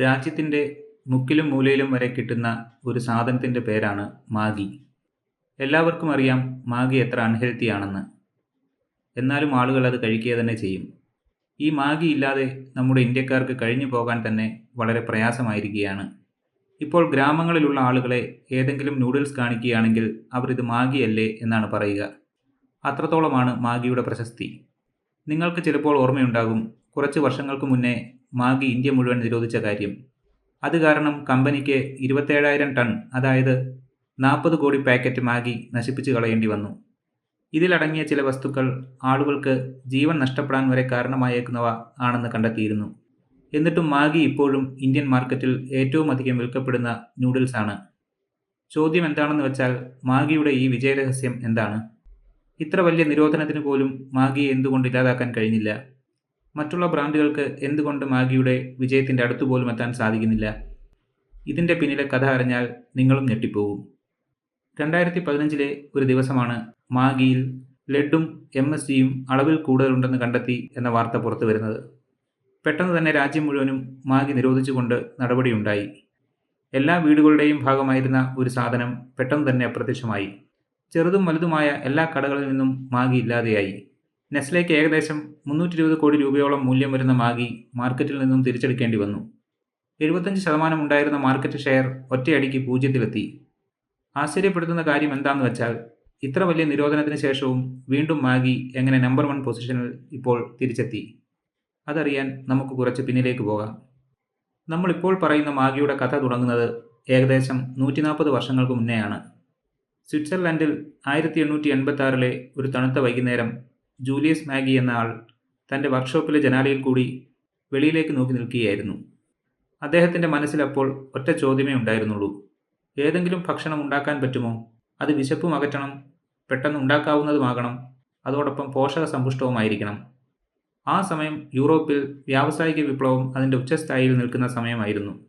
രാജ്യത്തിന്റെ മുക്കിലും മൂലയിലും വരെ കിട്ടുന്ന ഒരു സാധനത്തിന്റെ പേരാണ് മാഗി. എല്ലാവർക്കും അറിയാം മാഗി എത്ര അൺഹെൽത്തി ആണെന്ന് എന്നാലും ആളുകൾ അത് കഴിക്കുക തന്നെ ചെയ്യും. ഈ മാഗി ഇല്ലാതെ നമ്മുടെ ഇന്ത്യക്കാർക്ക് കഴിഞ്ഞു പോകാൻ തന്നെ വളരെ പ്രയാസമായിരിക്കുകയാണ്. ഇപ്പോൾ ഗ്രാമങ്ങളിലുള്ള ആളുകളെ ഏതെങ്കിലും നൂഡിൽസ് കാണിക്കുകയാണെങ്കിൽ അവർ ഇത് മാഗിയല്ലേ എന്നാണ് പറയുക. അത്രത്തോളമാണ് മാഗിയുടെ പ്രശസ്തി. നിങ്ങൾക്ക് ചിലപ്പോൾ ഓർമ്മയുണ്ടാകും കുറച്ച് വർഷങ്ങൾക്ക് മുന്നേ മാഗി ഇന്ത്യ മുഴുവൻ നിരോധിച്ച കാര്യം. അത് കാരണം കമ്പനിക്ക് ഇരുപത്തേഴായിരം ടൺ അതായത് നാൽപ്പത് കോടി പാക്കറ്റ് മാഗി നശിപ്പിച്ചു കളയേണ്ടി വന്നു. ഇതിലടങ്ങിയ ചില വസ്തുക്കൾ ആളുകൾക്ക് ജീവൻ നഷ്ടപ്പെടാൻ വരെ കാരണമായേക്കുന്നവ ആണെന്ന് കണ്ടെത്തിയിരുന്നു. എന്നിട്ടും മാഗി ഇപ്പോഴും ഇന്ത്യൻ മാർക്കറ്റിൽ ഏറ്റവും അധികം വിൽക്കപ്പെടുന്ന നൂഡിൽസ് ആണ്. ചോദ്യം എന്താണെന്ന് വെച്ചാൽ മാഗിയുടെ ഈ വിജയരഹസ്യം എന്താണ്? ഇത്ര വലിയ നിരോധനത്തിന് പോലും മാഗിയെ എന്തുകൊണ്ട് ഇല്ലാതാക്കാൻ കഴിഞ്ഞില്ല? മറ്റുള്ള ബ്രാൻഡുകൾക്ക് എന്തുകൊണ്ട് മാഗിയുടെ വിജയത്തിന്റെ അടുത്തുപോലും എത്താൻ സാധിക്കുന്നില്ല? ഇതിന്റെ പിന്നിലെ കഥ അറിഞ്ഞാൽ നിങ്ങളും ഞെട്ടിപ്പോകും രണ്ടായിരത്തി പതിനഞ്ചിലെ ഒരു ദിവസമാണ് മാഗിയിൽ ലെഡും എം എസ് ജിയും അളവിൽ കൂടുതലുണ്ടെന്ന് കണ്ടെത്തി എന്ന വാർത്ത പുറത്തു വരുന്നത്. പെട്ടെന്ന് തന്നെ രാജ്യം മുഴുവനും മാഗി നിരോധിച്ചുകൊണ്ട് നടപടിയുണ്ടായി. എല്ലാ വീടുകളുടെയും ഭാഗമായിരുന്ന ഒരു സാധനം പെട്ടെന്ന് തന്നെ അപ്രത്യക്ഷമായി. ചെറുതും വലുതുമായ എല്ലാ കടകളിൽ നിന്നും മാഗി ഇല്ലാതെയായി. നെസ്ലേക്ക് ഏകദേശം മുന്നൂറ്റി ഇരുപത് കോടി രൂപയോളം മൂല്യം വരുന്ന മാഗി മാർക്കറ്റിൽ നിന്നും തിരിച്ചെടുക്കേണ്ടി വന്നു. എഴുപത്തഞ്ച് ശതമാനം ഉണ്ടായിരുന്ന മാർക്കറ്റ് ഷെയർ ഒറ്റയടിക്ക് പൂജ്യത്തിലെത്തി. ആശ്ചര്യപ്പെടുത്തുന്ന കാര്യം എന്താണെന്ന് വെച്ചാൽ ഇത്ര വലിയ നിരോധനത്തിന് ശേഷവും വീണ്ടും മാഗി എങ്ങനെ നമ്പർ വൺ പൊസിഷനിൽ ഇപ്പോൾ തിരിച്ചെത്തി? അതറിയാൻ നമുക്ക് കുറച്ച് പിന്നിലേക്ക് പോകാം. നമ്മളിപ്പോൾ പറയുന്ന മാഗിയുടെ കഥ തുടങ്ങുന്നത് ഏകദേശം നൂറ്റി നാൽപ്പത് വർഷങ്ങൾക്ക് മുന്നെയാണ്. സ്വിറ്റ്സർലൻഡിൽ ആയിരത്തി എണ്ണൂറ്റി എൺപത്തി ആറിലെ ഒരു തണുത്ത വൈകുന്നേരം ജൂലിയസ് മാഗി എന്ന ആൾ തന്റെ വർക്ക്ഷോപ്പിലെ ജനാലയിൽ കൂടി വെളിയിലേക്ക് നോക്കി നിൽക്കുകയായിരുന്നു. അദ്ദേഹത്തിന്റെ മനസ്സിലപ്പോൾ ഒറ്റ ചോദ്യമേ ഉണ്ടായിരുന്നുള്ളൂ. ഏതെങ്കിലും ഭക്ഷണം ഉണ്ടാക്കാൻ പറ്റുമോ? അത് വിശപ്പും അകറ്റണം പെട്ടെന്ന് ഉണ്ടാക്കാവുന്നതുമാകണം അതോടൊപ്പം പോഷക സമ്പുഷ്ടവുമായിരിക്കണം ആ സമയം യൂറോപ്പിൽ വ്യാവസായിക വിപ്ലവം അതിന്റെ ഉച്ചസ്ഥായിയിൽ നിൽക്കുന്ന സമയമായിരുന്നു.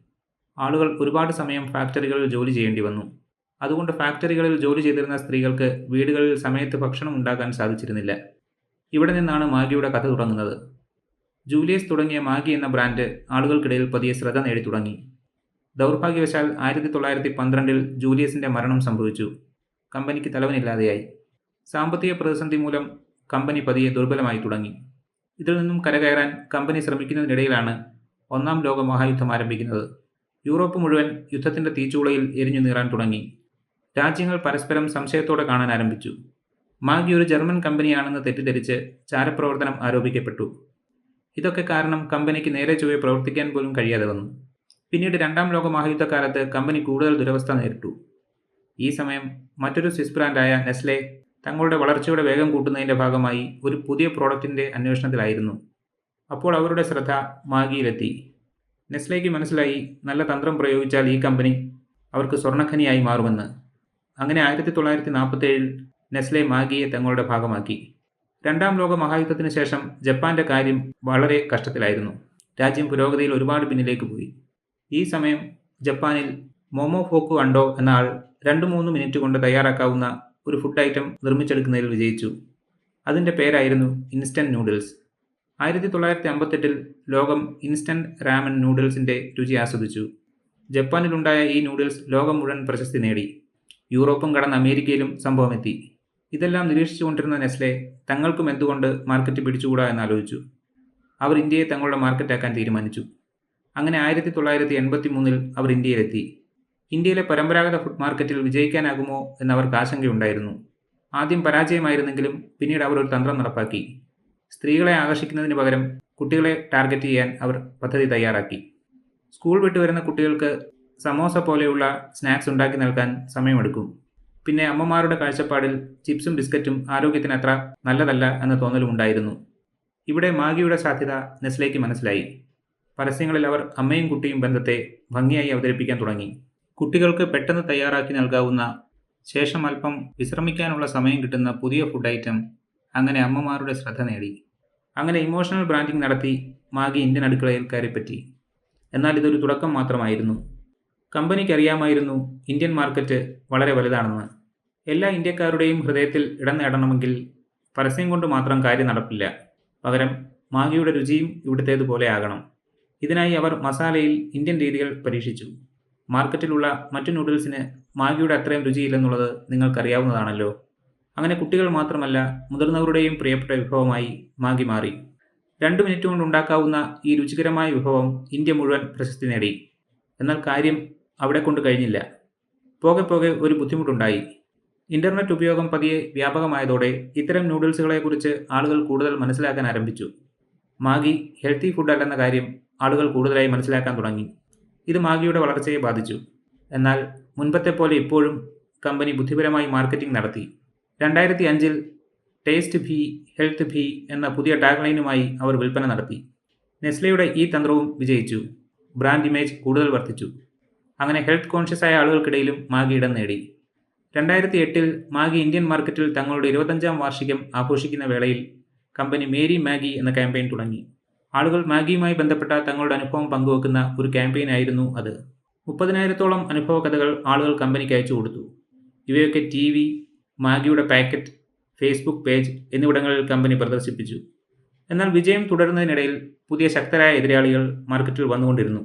ആളുകൾ ഒരുപാട് സമയം ഫാക്ടറികളിൽ ജോലി ചെയ്യേണ്ടി വന്നു. അതുകൊണ്ട് ഫാക്ടറികളിൽ ജോലി ചെയ്തിരുന്ന സ്ത്രീകൾക്ക് വീടുകളിൽ സമയത്ത് ഭക്ഷണം ഉണ്ടാക്കാൻ സാധിച്ചിരുന്നില്ല. ഇവിടെ നിന്നാണ് മാഗിയുടെ കഥ തുടങ്ങുന്നത്. ജൂലിയസ് തുടങ്ങിയ മാഗി എന്ന ബ്രാൻഡ് ആളുകൾക്കിടയിൽ പതിയെ ശ്രദ്ധ നേടി തുടങ്ങി. ദൗർഭാഗ്യവശാൽ ആയിരത്തി തൊള്ളായിരത്തി പന്ത്രണ്ടിൽ ജൂലിയസിന്റെ മരണം സംഭവിച്ചു. കമ്പനിക്ക് തലവനില്ലാതെയായി. സാമ്പത്തിക പ്രതിസന്ധി മൂലം കമ്പനി പതിയെ ദുർബലമായി തുടങ്ങി. ഇതിൽ നിന്നും കരകയറാൻ കമ്പനി ശ്രമിക്കുന്നതിനിടയിലാണ് ഒന്നാം ലോക മഹായുദ്ധം ആരംഭിക്കുന്നത്. യൂറോപ്പ് മുഴുവൻ യുദ്ധത്തിന്റെ തീച്ചൂളയിൽ എരിഞ്ഞു നീറാൻ തുടങ്ങി. രാജ്യങ്ങൾ പരസ്പരം സംശയത്തോടെ കാണാൻ ആരംഭിച്ചു. മാഗി ഒരു ജർമ്മൻ കമ്പനിയാണെന്ന് തെറ്റിദ്ധരിച്ച് ചാരപ്രവർത്തനം ആരോപിക്കപ്പെട്ടു. ഇതൊക്കെ കാരണം കമ്പനിക്ക് നേരെ ചൊവ്വെ പ്രവർത്തിക്കാൻ പോലും കഴിയാതെ വന്നു. പിന്നീട് രണ്ടാം ലോക മഹായുദ്ധകാലത്ത് കമ്പനി കൂടുതൽ ദുരവസ്ഥ നേരിട്ടു. ഈ സമയം മറ്റൊരു സ്വിസ് ബ്രാൻഡായ നെസ്ലെ തങ്ങളുടെ വളർച്ചയുടെ വേഗം കൂട്ടുന്നതിന്റെ ഭാഗമായി ഒരു പുതിയ പ്രോഡക്റ്റിന്റെ അന്വേഷണത്തിലായിരുന്നു. അപ്പോൾ അവരുടെ ശ്രദ്ധ മാഗിയിലെത്തി നെസ്ലേക്ക് മനസ്സിലായി നല്ല തന്ത്രം പ്രയോഗിച്ചാൽ ഈ കമ്പനി അവർക്ക് സ്വർണഖനിയായി മാറുമെന്ന്. അങ്ങനെ ആയിരത്തി തൊള്ളായിരത്തി നാൽപ്പത്തേഴിൽ നെസ്ലെ മാഗിയെ തങ്ങളുടെ ഭാഗമാക്കി. രണ്ടാം ലോക മഹായുദ്ധത്തിന് ശേഷം ജപ്പാന്റെ കാര്യം വളരെ കഷ്ടത്തിലായിരുന്നു. രാജ്യം പുരോഗതിയിൽ ഒരുപാട് പിന്നിലേക്ക് പോയി. ഈ സമയം ജപ്പാനിൽ മോമോ ഫോക്കു അണ്ടോ എന്ന ആൾ രണ്ട് മൂന്ന് മിനിറ്റ് കൊണ്ട് തയ്യാറാക്കാവുന്ന ഒരു ഫുഡ് ഐറ്റം നിർമ്മിച്ചെടുക്കുന്നതിൽ വിജയിച്ചു. അതിന്റെ പേരായിരുന്നു ഇൻസ്റ്റന്റ് നൂഡിൽസ്. ആയിരത്തി തൊള്ളായിരത്തി അമ്പത്തെട്ടിൽ ലോകം ഇൻസ്റ്റന്റ് റാമൻ നൂഡിൽസിന്റെ രുചി ആസ്വദിച്ചു. ജപ്പാനിലുണ്ടായ ഈ നൂഡിൽസ് ലോകം മുഴുവൻ പ്രശസ്തി നേടി. യൂറോപ്പും കടന്ന് അമേരിക്കയിലും സംഭവമെത്തി. ഇതെല്ലാം നിരീക്ഷിച്ചുകൊണ്ടിരുന്ന നെസ്ലെ തങ്ങൾക്കും എന്തുകൊണ്ട് മാർക്കറ്റ് പിടിച്ചുകൂടാ എന്നാലോചിച്ചു. അവർ ഇന്ത്യയെ തങ്ങളുടെ മാർക്കറ്റാക്കാൻ തീരുമാനിച്ചു. അങ്ങനെ ആയിരത്തി തൊള്ളായിരത്തി എൺപത്തി മൂന്നിൽ അവർ ഇന്ത്യയിലെത്തി. ഇന്ത്യയിലെ പരമ്പരാഗത ഫുഡ് മാർക്കറ്റിൽ വിജയിക്കാനാകുമോ എന്നവർക്ക് ആശങ്കയുണ്ടായിരുന്നു. ആദ്യം പരാജയമായിരുന്നെങ്കിലും പിന്നീട് അവർ ഒരു തന്ത്രം നടപ്പാക്കി. സ്ത്രീകളെ ആകർഷിക്കുന്നതിന് പകരം കുട്ടികളെ ടാർഗറ്റ് ചെയ്യാൻ അവർ പദ്ധതി തയ്യാറാക്കി. സ്കൂൾ വിട്ടു വരുന്ന കുട്ടികൾക്ക് സമോസ പോലെയുള്ള സ്നാക്സ് ഉണ്ടാക്കി നൽകാൻ സമയമെടുക്കും. പിന്നെ അമ്മമാരുടെ കാഴ്ചപ്പാടിൽ ചിപ്സും ബിസ്ക്കറ്റും ആരോഗ്യത്തിന് അത്ര നല്ലതല്ല എന്ന തോന്നലും ഉണ്ടായിരുന്നു ഇവിടെ മാഗിയുടെ സാധ്യത നെസ്ലേക്ക് മനസ്സിലായി. പരസ്യങ്ങളിൽ അവർ അമ്മയും കുട്ടിയും ബന്ധത്തെ ഭംഗിയായി അവതരിപ്പിക്കാൻ തുടങ്ങി. കുട്ടികൾക്ക് പെട്ടെന്ന് തയ്യാറാക്കി നൽകാവുന്ന ശേഷം അല്പം വിശ്രമിക്കാനുള്ള സമയം കിട്ടുന്ന പുതിയ ഫുഡ് ഐറ്റം അങ്ങനെ അമ്മമാരുടെ ശ്രദ്ധ നേടി. അങ്ങനെ ഇമോഷണൽ ബ്രാൻഡിംഗ് നടത്തി മാഗി ഇന്ത്യൻ അടുക്കളയിൽ കയറിപ്പറ്റി. എന്നാൽ ഇതൊരു തുടക്കം മാത്രമായിരുന്നു. കമ്പനിക്ക് അറിയാമായിരുന്നു ഇന്ത്യൻ മാർക്കറ്റ് വളരെ വലുതാണെന്ന്. എല്ലാ ഇന്ത്യക്കാരുടെയും ഹൃദയത്തിൽ ഇടം നേടണമെങ്കിൽ പരസ്യം കൊണ്ട് മാത്രം കാര്യം നടപ്പില്ല. പകരം മാഗിയുടെ രുചിയും ഇവിടുത്തേതുപോലെ ആകണം. ഇതിനായി അവർ മസാലയിൽ ഇന്ത്യൻ രീതികൾ പരീക്ഷിച്ചു. മാർക്കറ്റിലുള്ള മറ്റു നൂഡിൽസിന് മാഗിയുടെ അത്രയും രുചിയില്ലെന്നുള്ളത് നിങ്ങൾക്കറിയാവുന്നതാണല്ലോ. അങ്ങനെ കുട്ടികൾ മാത്രമല്ല മുതിർന്നവരുടെയും പ്രിയപ്പെട്ട വിഭവമായി മാഗി മാറി. രണ്ട് മിനിറ്റ് കൊണ്ട് ഉണ്ടാക്കാവുന്ന ഈ രുചികരമായ വിഭവം ഇന്ത്യ മുഴുവൻ പ്രശസ്തി നേടി. എന്നാൽ കാര്യം അവിടെ കൊണ്ട് കഴിഞ്ഞില്ല. പോകെ പോകെ ഒരു ബുദ്ധിമുട്ടുണ്ടായി. ഇന്റർനെറ്റ് ഉപയോഗം പതിയെ വ്യാപകമായതോടെ ഇത്തരം നൂഡിൽസുകളെക്കുറിച്ച് ആളുകൾ കൂടുതൽ മനസ്സിലാക്കാൻ ആരംഭിച്ചു. മാഗി ഹെൽത്തി ഫുഡ് അല്ലെന്ന കാര്യം ആളുകൾ കൂടുതലായി മനസ്സിലാക്കാൻ തുടങ്ങി. ഇത് മാഗിയുടെ വളർച്ചയെ ബാധിച്ചു. എന്നാൽ മുൻപത്തെ പോലെ ഇപ്പോഴും കമ്പനി ബുദ്ധിപരമായി മാർക്കറ്റിംഗ് നടത്തി. രണ്ടായിരത്തി അഞ്ചിൽ ടേസ്റ്റ് ഭീ ഹെൽത്ത് ഭീ എന്ന പുതിയ ടാഗ്ലൈനുമായി അവർ വിൽപ്പന നടത്തി. നെസ്ലയുടെ ഈ തന്ത്രവും വിജയിച്ചു. ബ്രാൻഡ് ഇമേജ് കൂടുതൽ വർദ്ധിച്ചു. അങ്ങനെ ഹെൽത്ത് കോൺഷ്യസ് ആയ ആളുകൾക്കിടയിലും മാഗി ഇടം നേടി. രണ്ടായിരത്തി എട്ടിൽ മാഗി ഇന്ത്യൻ മാർക്കറ്റിൽ തങ്ങളുടെ ഇരുപത്തഞ്ചാം വാർഷികം ആഘോഷിക്കുന്ന വേളയിൽ കമ്പനി മേരി മാഗി എന്ന ക്യാമ്പയിൻ തുടങ്ങി. ആളുകൾ മാഗിയുമായി ബന്ധപ്പെട്ട തങ്ങളുടെ അനുഭവം പങ്കുവെക്കുന്ന ഒരു ക്യാമ്പയിൻ ആയിരുന്നു അത്. മുപ്പതിനായിരത്തോളം അനുഭവ കഥകൾ ആളുകൾ കമ്പനിക്ക് അയച്ചു കൊടുത്തു. ഇവയൊക്കെ ടി വി മാഗിയുടെ പാക്കറ്റ് ഫേസ്ബുക്ക് പേജ് എന്നിവിടങ്ങളിൽ കമ്പനി പ്രദർശിപ്പിച്ചു. എന്നാൽ വിജയം തുടരുന്നതിനിടയിൽ പുതിയ ശക്തരായ എതിരാളികൾ മാർക്കറ്റിൽ വന്നുകൊണ്ടിരുന്നു.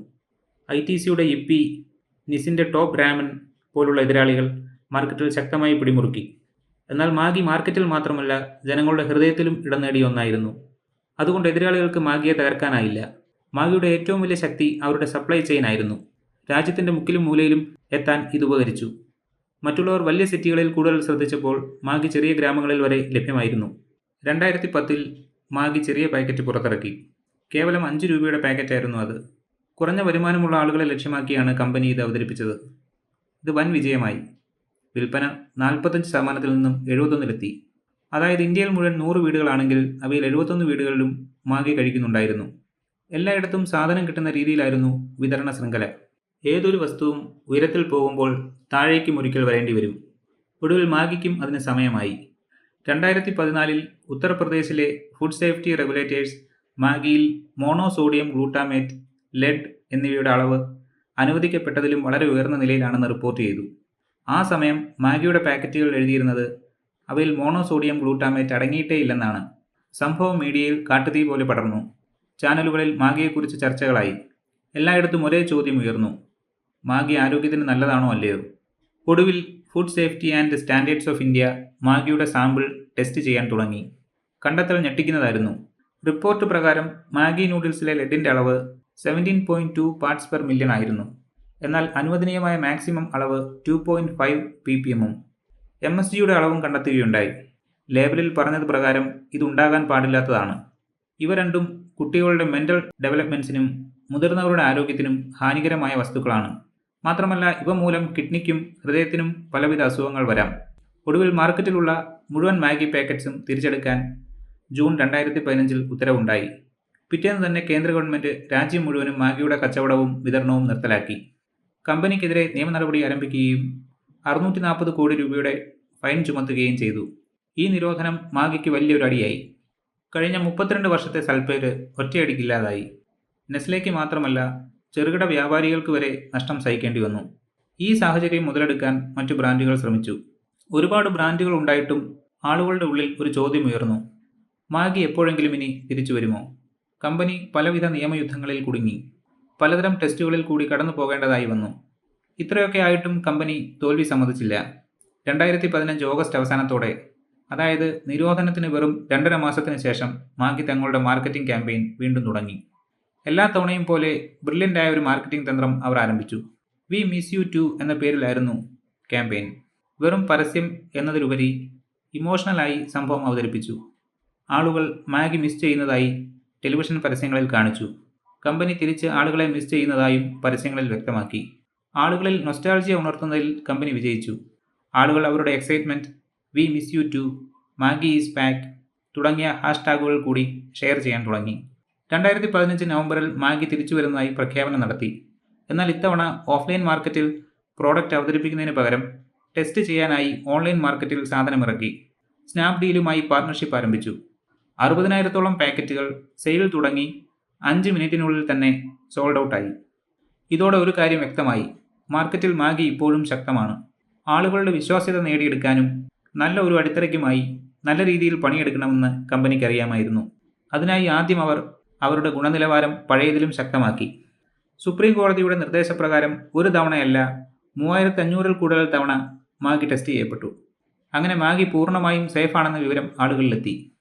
ഐ ടി സിയുടെ ഇപ്പി നിസിന്റെ ടോപ്പ് റാമൻ പോലുള്ള എതിരാളികൾ മാർക്കറ്റിൽ ശക്തമായി പിടിമുറുക്കി. എന്നാൽ മാഗി മാർക്കറ്റിൽ മാത്രമല്ല ജനങ്ങളുടെ ഹൃദയത്തിലും ഇടം നേടിയ ഒന്നായിരുന്നു. അതുകൊണ്ട് എതിരാളികൾക്ക് മാഗിയെ തകർക്കാനായില്ല. മാഗിയുടെ ഏറ്റവും വലിയ ശക്തി അവരുടെ സപ്ലൈ ചെയിൻ ആയിരുന്നു. രാജ്യത്തിന്റെ മുക്കിലും മൂലയിലും എത്താൻ ഇത് ഉപകരിച്ചു. മറ്റുള്ളവർ വലിയ സിറ്റികളിൽ കൂടുതൽ ശ്രദ്ധിച്ചപ്പോൾ മാഗി ചെറിയ ഗ്രാമങ്ങളിൽ വരെ ലഭ്യമായിരുന്നു. രണ്ടായിരത്തി പത്തിൽ മാഗി ചെറിയ പാക്കറ്റ് പുറത്തിറക്കി. കേവലം അഞ്ച് രൂപയുടെ പാക്കറ്റായിരുന്നു അത്. കുറഞ്ഞ വരുമാനമുള്ള ആളുകളെ ലക്ഷ്യമാക്കിയാണ് കമ്പനി ഇത് അവതരിപ്പിച്ചത്. ഇത് വൻ വിജയമായി. വിൽപ്പന നാൽപ്പത്തഞ്ച് ശതമാനത്തിൽ നിന്നും എഴുപത്തൊന്നിലെത്തി. അതായത് ഇന്ത്യയിൽ മുഴുവൻ നൂറ് വീടുകളാണെങ്കിൽ അവയിൽ എഴുപത്തൊന്ന് വീടുകളിലും മാഗി കഴിക്കുന്നുണ്ടായിരുന്നു. എല്ലായിടത്തും സാധനം കിട്ടുന്ന രീതിയിലായിരുന്നു വിതരണ ശൃംഖല. ഏതൊരു വസ്തുവും ഉയരത്തിൽ പോകുമ്പോൾ താഴേക്കും ഒരിക്കൽ വരേണ്ടി വരും. ഒടുവിൽ മാഗിക്കും അതിന് സമയമായി. രണ്ടായിരത്തി പതിനാലിൽ ഉത്തർപ്രദേശിലെ ഫുഡ് സേഫ്റ്റി റെഗുലേറ്റേഴ്സ് മാഗിയിൽ മോണോസോഡിയം ഗ്ലൂട്ടാമേറ്റ് ലെഡ് എന്നിവയുടെ അളവ് അനുവദിക്കപ്പെട്ടതിലും വളരെ ഉയർന്ന നിലയിലാണെന്ന് റിപ്പോർട്ട് ചെയ്തു. ആ സമയം മാഗിയുടെ പാക്കറ്റുകൾ എഴുതിയിരുന്നത് അവയിൽ മോണോസോഡിയം ഗ്ലൂട്ടാമേറ്റ് അടങ്ങിയിട്ടേ ഇല്ലെന്നാണ്. സംഭവം മീഡിയയിൽ കാട്ടുതീ പോലെ പടർന്നു. ചാനലുകളിൽ മാഗിയെക്കുറിച്ച് ചർച്ചകളായി. എല്ലായിടത്തും ഒരേ ചോദ്യം ഉയർന്നു. മാഗി ആരോഗ്യത്തിന് നല്ലതാണോ അല്ലയോ? ഒടുവിൽ food safety and standards of India മാഗിയുടെ sample test ചെയ്യാൻ തുടങ്ങി. കണ്ടെത്തൽ ഞെട്ടിക്കുന്നതായിരുന്നു. റിപ്പോർട്ട് പ്രകാരം മാഗി നൂഡിൽസിലെ ലെഡിന്റെ അളവ് seventeen point two parts per million ആയിരുന്നു. എന്നാൽ അനുവദനീയമായ മാക്സിമം അളവ് two point five P P എമ്മും എം എസ് ജിയുടെ അളവും കണ്ടെത്തുകയുണ്ടായി. ലേബലിൽ പറഞ്ഞത് പ്രകാരം ഇതുണ്ടാകാൻ പാടില്ലാത്തതാണ്. ഇവ രണ്ടും കുട്ടികളുടെ മെന്റൽ ഡെവലപ്മെന്റ്സിനും മുതിർന്നവരുടെ ആരോഗ്യത്തിനും ഹാനികരമായ വസ്തുക്കളാണ്. മാത്രമല്ല ഇവ മൂലം കിഡ്നിക്കും ഹൃദയത്തിനും പലവിധ അസുഖങ്ങൾ വരാം. ഒടുവിൽ മാർക്കറ്റിലുള്ള മുഴുവൻ മാഗി പാക്കറ്റ്സും തിരിച്ചെടുക്കാൻ ജൂൺ രണ്ടായിരത്തി പതിനഞ്ചിൽ ഉത്തരവുണ്ടായി. പിറ്റേന്ന് തന്നെ കേന്ദ്ര ഗവൺമെന്റ് രാജ്യം മുഴുവനും മാഗിയുടെ കച്ചവടവും വിതരണവും നിർത്തലാക്കി. കമ്പനിക്കെതിരെ നിയമ നടപടി ആരംഭിക്കുകയും അറുന്നൂറ്റി നാൽപ്പത് കോടി രൂപയുടെ ഫൈൻ ചുമത്തുകയും ചെയ്തു. ഈ നിരോധനം മാഗിക്ക് വലിയൊരു അടിയായി കഴിഞ്ഞ മുപ്പത്തിരണ്ട് വർഷത്തെ സൽപ്പേര് ഒറ്റയടിക്കില്ലാതായി. നെസ്ലേക്ക് മാത്രമല്ല ചെറുകിട വ്യാപാരികൾക്ക് വരെ നഷ്ടം സഹിക്കേണ്ടി വന്നു. ഈ സാഹചര്യം മുതലെടുക്കാൻ മറ്റു ബ്രാൻഡുകൾ ശ്രമിച്ചു. ഒരുപാട് ബ്രാൻഡുകൾ ഉണ്ടായിട്ടും ആളുകളുടെ ഉള്ളിൽ ഒരു ചോദ്യം ഉയർന്നു. മാഗി എപ്പോഴെങ്കിലും ഇനി തിരിച്ചു വരുമോ? കമ്പനി പലവിധ നിയമയുദ്ധങ്ങളിൽ കുടുങ്ങി. പലതരം ടെസ്റ്റുകളിൽ കൂടി കടന്നു പോകേണ്ടതായി വന്നു. ഇത്രയൊക്കെ ആയിട്ടും കമ്പനി തോൽവി സമ്മതിച്ചില്ല. രണ്ടായിരത്തി പതിനഞ്ച് ഓഗസ്റ്റ് അവസാനത്തോടെ അതായത് നിരോധനത്തിന് വെറും രണ്ടര മാസത്തിന് ശേഷം മാഗി തങ്ങളുടെ മാർക്കറ്റിംഗ് ക്യാമ്പയിൻ വീണ്ടും തുടങ്ങി. എല്ലാ തവണയും പോലെ ബ്രില്യന്റായ ഒരു മാർക്കറ്റിംഗ് തന്ത്രം അവർ ആരംഭിച്ചു. വി മിസ് യു ടു എന്ന പേരിലായിരുന്നു ക്യാമ്പയിൻ. വെറും പരസ്യം എന്നതിലുപരി ഇമോഷണലായി സംഭവം അവതരിപ്പിച്ചു. ആളുകൾ മാഗി മിസ് ചെയ്യുന്നതായി ടെലിവിഷൻ പരസ്യങ്ങളിൽ കാണിച്ചു. കമ്പനി തിരിച്ച് ആളുകളെ മിസ് ചെയ്യുന്നതായും പരസ്യങ്ങളിൽ വ്യക്തമാക്കി. ആളുകളിൽ നൊസ്റ്റാൾജിയ ഉണർത്തുന്നതിൽ കമ്പനി വിജയിച്ചു. ആളുകൾ അവരുടെ excitement we miss you too Maggi is back തുടങ്ങിയ ഹാഷ്ടാഗുകൾ കൂടി ഷെയർ ചെയ്യാൻ തുടങ്ങി. രണ്ടായിരത്തി പതിനഞ്ച് നവംബറിൽ മാഗി തിരിച്ചു വരുന്നതായി പ്രഖ്യാപനം നടത്തി. എന്നാൽ ഇത്തവണ ഓഫ്ലൈൻ മാർക്കറ്റിൽ പ്രോഡക്റ്റ് അവതരിപ്പിക്കുന്നതിന് പകരം ടെസ്റ്റ് ചെയ്യാനായി ഓൺലൈൻ മാർക്കറ്റിൽ സാധനമിറക്കി. സ്നാപ്ഡീലുമായി പാർട്ണർഷിപ്പ് ആരംഭിച്ചു. അറുപതിനായിരത്തോളം പാക്കറ്റുകൾ സെയിൽ തുടങ്ങി. അഞ്ച് മിനിറ്റിനുള്ളിൽ തന്നെ സോൾഡ് ഔട്ടായി ഇതോടെ ഒരു കാര്യം വ്യക്തമായി. മാർക്കറ്റിൽ മാഗി ഇപ്പോഴും ശക്തമാണ്. ആളുകളുടെ വിശ്വാസ്യത നേടിയെടുക്കാനും നല്ല ഒരു അടിത്തറയ്ക്കുമായി നല്ല രീതിയിൽ പണിയെടുക്കണമെന്ന് കമ്പനിക്ക് അറിയാമായിരുന്നു. അതിനായി ആദ്യം അവർ അവരുടെ ഗുണനിലവാരം പഴയതിലും ശക്തമാക്കി. സുപ്രീം കോടതിയുടെ നിർദ്ദേശപ്രകാരം ഒരു തവണയല്ല മൂവായിരത്തി അഞ്ഞൂറിൽ കൂടുതൽ തവണ മാഗി ടെസ്റ്റ് ചെയ്യപ്പെട്ടു. അങ്ങനെ മാഗി പൂർണമായും സേഫാണെന്ന വിവരം ആളുകളിലെത്തി.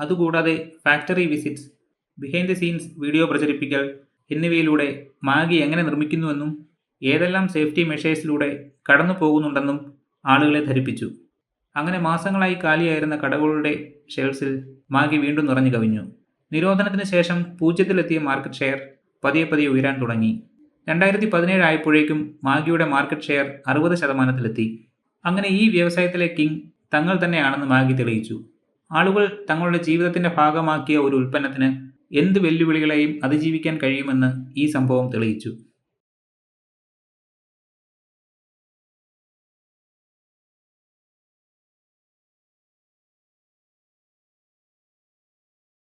അതുകൂടാതെ factory visits behind the scenes video പ്രചരിപ്പിക്കൽ എന്നിവയിലൂടെ മാഗി എങ്ങനെ നിർമ്മിക്കുന്നുവെന്നും ഏതെല്ലാം സേഫ്റ്റി മെഷേഴ്സിലൂടെ കടന്നു പോകുന്നുണ്ടെന്നും ആളുകളെ ധരിപ്പിച്ചു. അങ്ങനെ മാസങ്ങളായി കാലിയായിരുന്ന കടകളുടെ ഷെയർസിൽ മാഗി വീണ്ടും നിറഞ്ഞു കവിഞ്ഞു. നിരോധനത്തിന് ശേഷം പൂജ്യത്തിലെത്തിയ മാർക്കറ്റ് ഷെയർ പതിയെ പതിയെ ഉയരാൻ തുടങ്ങി. രണ്ടായിരത്തി പതിനേഴ് ആയപ്പോഴേക്കും മാഗിയുടെ മാർക്കറ്റ് ഷെയർ അറുപത് ശതമാനത്തിലെത്തി. അങ്ങനെ ഈ വ്യവസായത്തിലെ കിങ് തങ്ങൾ തന്നെയാണെന്ന് മാഗി തെളിയിച്ചു. ആളുകൾ തങ്ങളുടെ ജീവിതത്തിന്റെ ഭാഗമാക്കിയ ഒരു ഉൽപ്പന്നത്തിന് എന്ത് വെല്ലുവിളികളെയും അതിജീവിക്കാൻ കഴിയുമെന്ന് ഈ സംഭവം തെളിയിച്ചു.